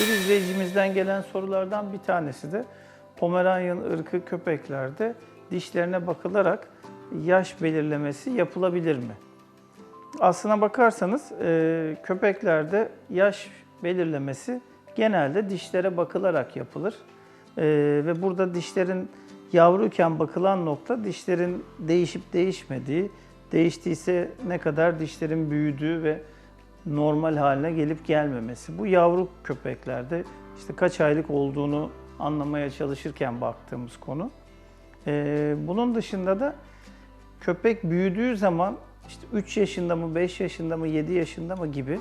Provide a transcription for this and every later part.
Bir izleyicimizden gelen sorulardan bir tanesi de Pomeranian ırkı köpeklerde dişlerine bakılarak yaş belirlemesi yapılabilir mi? Aslına bakarsanız e, köpeklerde yaş belirlemesi genelde dişlere bakılarak yapılır. E, ve burada dişlerin yavruyken bakılan nokta dişlerin değişip değişmediği, değiştiyse ne kadar dişlerin büyüdüğü ve normal haline gelip gelmemesi. Bu yavru köpeklerde işte kaç aylık olduğunu anlamaya çalışırken baktığımız konu. Ee, bunun dışında da köpek büyüdüğü zaman işte 3 yaşında mı, 5 yaşında mı, 7 yaşında mı gibi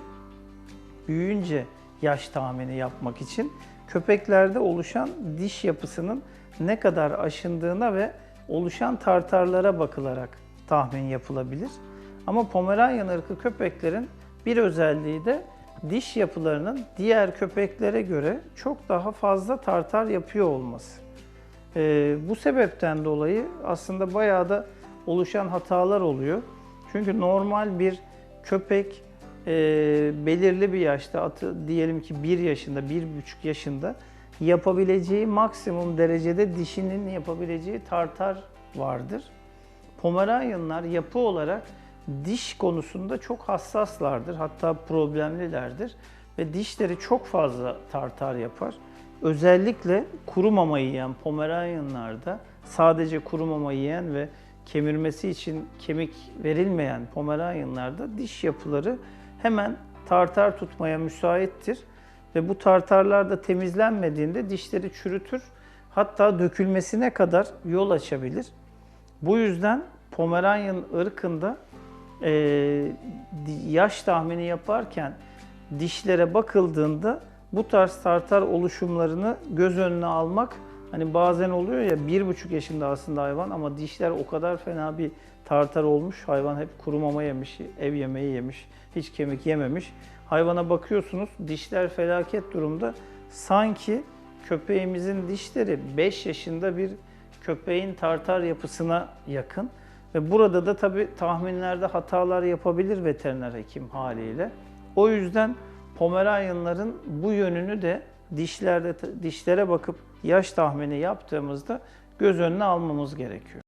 büyüyünce yaş tahmini yapmak için köpeklerde oluşan diş yapısının ne kadar aşındığına ve oluşan tartarlara bakılarak tahmin yapılabilir. Ama Pomeranian ırkı köpeklerin bir özelliği de diş yapılarının diğer köpeklere göre çok daha fazla tartar yapıyor olması. Ee, bu sebepten dolayı aslında bayağı da oluşan hatalar oluyor. Çünkü normal bir köpek e, belirli bir yaşta, atı, diyelim ki 1 yaşında, 1,5 yaşında yapabileceği maksimum derecede dişinin yapabileceği tartar vardır. Pomeranianlar yapı olarak diş konusunda çok hassaslardır. Hatta problemlilerdir. Ve dişleri çok fazla tartar yapar. Özellikle kuru mama yiyen Pomeranianlarda sadece kuru mama yiyen ve kemirmesi için kemik verilmeyen Pomeranianlarda diş yapıları hemen tartar tutmaya müsaittir. Ve bu tartarlar da temizlenmediğinde dişleri çürütür. Hatta dökülmesine kadar yol açabilir. Bu yüzden Pomeranian ırkında e, yaş tahmini yaparken dişlere bakıldığında bu tarz tartar oluşumlarını göz önüne almak hani bazen oluyor ya bir buçuk yaşında aslında hayvan ama dişler o kadar fena bir tartar olmuş hayvan hep kuru mama yemiş, ev yemeği yemiş, hiç kemik yememiş. Hayvana bakıyorsunuz dişler felaket durumda. Sanki köpeğimizin dişleri 5 yaşında bir köpeğin tartar yapısına yakın. Ve burada da tabii tahminlerde hatalar yapabilir veteriner hekim haliyle. O yüzden Pomeranianların bu yönünü de dişlerde dişlere bakıp yaş tahmini yaptığımızda göz önüne almamız gerekiyor.